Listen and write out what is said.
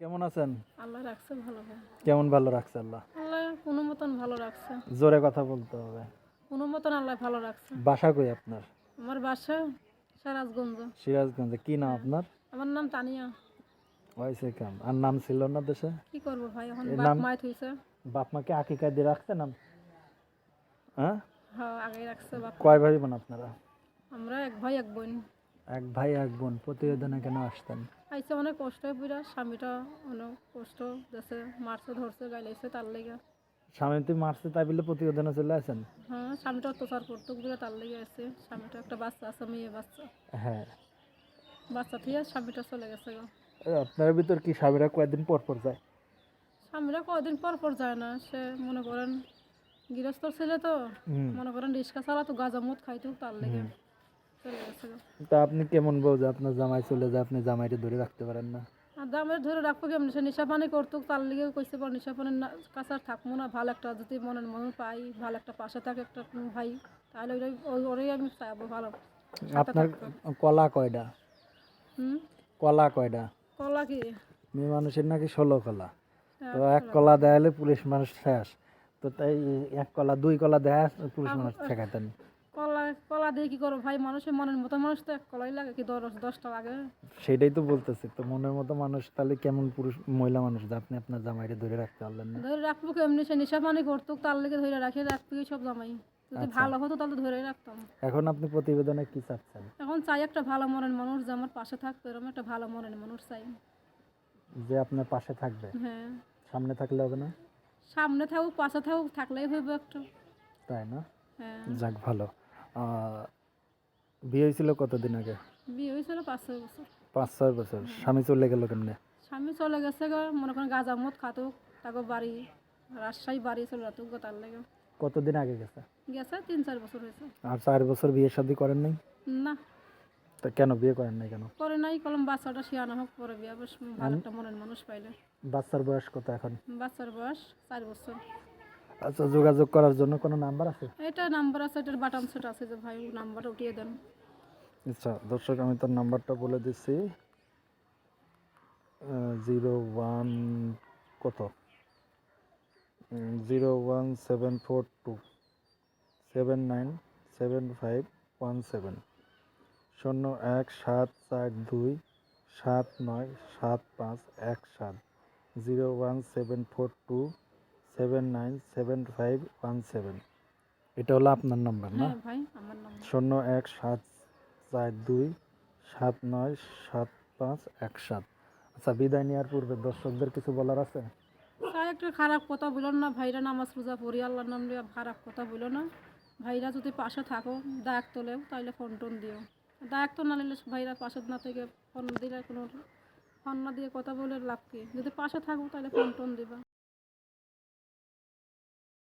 কেমন আছেন? আল্লাহ রাখছে ভালো কেমন ভালো রাখছে আল্লাহ? আল্লাহ কোনো মতন ভালো রাখছে। জোরে কথা বলতে হবে। কোনো মতন আল্লাহ ভালো রাখছে। বাসা কই আপনার? আমার বাসা সিরাজগঞ্জ। সিরাজগঞ্জে। কি নাম আপনার? আমার নাম তানিয়া। ওয়াইসে কাম আর নাম ছিল না দেশে? কি করব ভাই এখন বাপ? মায় থইছে বাপ মাকে আকিকা দিয়ে রাখছে নাম? হ্যাঁ? হ্যাঁ আগে রাখছে বাপ কয় ভাই বোন আপনারা? আমরা এক ভাই এক বোন। এক ভাই এক বোন প্রতিবেদনে কেন আসতেন? আইসে অনেক কষ্ট পুরা স্বামীটা অনেক কষ্ট দেশে মারছে ধরছে গাইলাইছে তার লেগে। স্বামী তুই মারছে তাই বলে প্রতিবেদনে চলে আসেন? হ্যাঁ স্বামীটা অত্যাচার করতো পুরা তার লেগে আছে স্বামীটা একটা বাচ্চা আছে মেয়ে বাচ্চা। হ্যাঁ। বাচ্চা থেকে স্বামীটা চলে গেছে গো। আপনার ভিতর কি স্বামীরা কয়েকদিন পর পর যায়? স্বামীরা কয়দিন পর পর যায় না সে মনে করেন গৃহস্থ ছেলে তো মনে করেন রিক্সা চালাতো গাঁজা মদ খাইতো তার লেগে। তা আপনি কেমন বউ যে আপনার জামাই চলে যায় আপনি জামাইটা ধরে রাখতে পারেন না? আর দামে ধরে রাখব কেমন? সে করতো তার লেগে কইছে পর কাছে আর থাকব না ভালো একটা যদি মনের মনে পাই ভালো একটা পাশে থাকে একটা ভাই তাহলে ওই ওরেই আমি চাইব ভালো। আপনার কলা কয়টা কলা কয়টা কলা কি? মেয়ে মানুষের নাকি ষোলো কলা। তো এক কলা দেয়া হলে পুলিশ মানুষ শেষ। তো তাই এক কলা দুই কলা দেয়া পুলিশ মানুষ ঠেকাতেন কলা দিয়ে কি করব ভাই? মানুষের মনের মতো মানুষ তো এক কলাই লাগে কি দশ দশটা লাগে? সেটাই তো বলতেছি তো মনের মতো মানুষ তাহলে কেমন পুরুষ মহিলা মানুষ? যে আপনি আপনার জামাইটা ধরে রাখতে পারলেন না। ধরে রাখব কেমনি সে নেশা পানি করতো তার লেগে ধরে রাখি রাখব সব জামাই। যদি আচ্ছা। ভালো হতো তাহলে ধরে রাখতাম। এখন আপনি প্রতিবেদনে কি চাচ্ছেন? এখন চাই একটা ভালো মনের মানুষ যে আমার পাশে থাকবে এরকম একটা ভালো মনের মানুষ চাই। যে আপনার পাশে থাকবে? হ্যাঁ। সামনে থাকলে হবে না? সামনে থাকুক পাশে থাকুক থাকলেই হইবে একটু। তাই না? হ্যাঁ। যাক ভালো। বিয়ে হয়েছিল কতদিন আগে? বিয়ে হয়েছিল পাঁচ ছয় বছর। পাঁচ ছয় বছর। স্বামী চলে গেল কেমনে? স্বামী চলে গেছে গো মনে করেন গাঁজা মদ খাতুক তাকে বাড়ি রাজশাহী বাড়ি চলে রাতুক গো তার লেগে। কতদিন আগে গেছে? গেছে তিন চার বছর হয়েছে। আর চার বছর বিয়ে শাদী করেন নাই? না। তা কেন বিয়ে করেন নাই কেন? করে নাই কলম বাচ্চাটা শিয়ানো হোক পরে বিয়ে ভালো একটা মনের মানুষ পাইলে। বাচ্চার বয়স কত এখন? বাচ্চার বয়স চার বছর। আচ্ছা যোগাযোগ করার জন্য কোনো নাম্বার আছে? এটা নাম্বার আছে এটার বাটন সেট আছে যে ভাই নাম্বারটা উঠিয়ে দেন। আচ্ছা দর্শক আমি তার নাম্বারটা বলে দিচ্ছি। জিরো ওয়ান কত? Zero one seven four two seven nine seven five one seven. শূন্য এক সাত চার দুই সাত নয় সাত পাঁচ এক সাত। Zero one seven four two seven nine seven five one seven এটা হলো আপনার নাম্বার না? হ্যাঁ শূন্য এক সাত চার দুই সাত নয় সাত পাঁচ এক সাত। আচ্ছা বিদায় নেওয়ার পূর্বে দর্শকদের কিছু বলার আছে? একটা খারাপ কথা বলো না ভাইরা নামাজ রোজা পড়ি আল্লাহর নাম নিয়ে খারাপ কথা বলো না। ভাইরা যদি পাশে থাকো দায়ক তোলেও তাহলে ফোন টোন দিও। দায়ক তো না নিলে ভাইরা পাশে না থেকে ফোন দিলে কোনো ফোন না দিয়ে কথা বলে লাভ কি? যদি পাশে থাকো তাহলে ফোন টোন দিবা।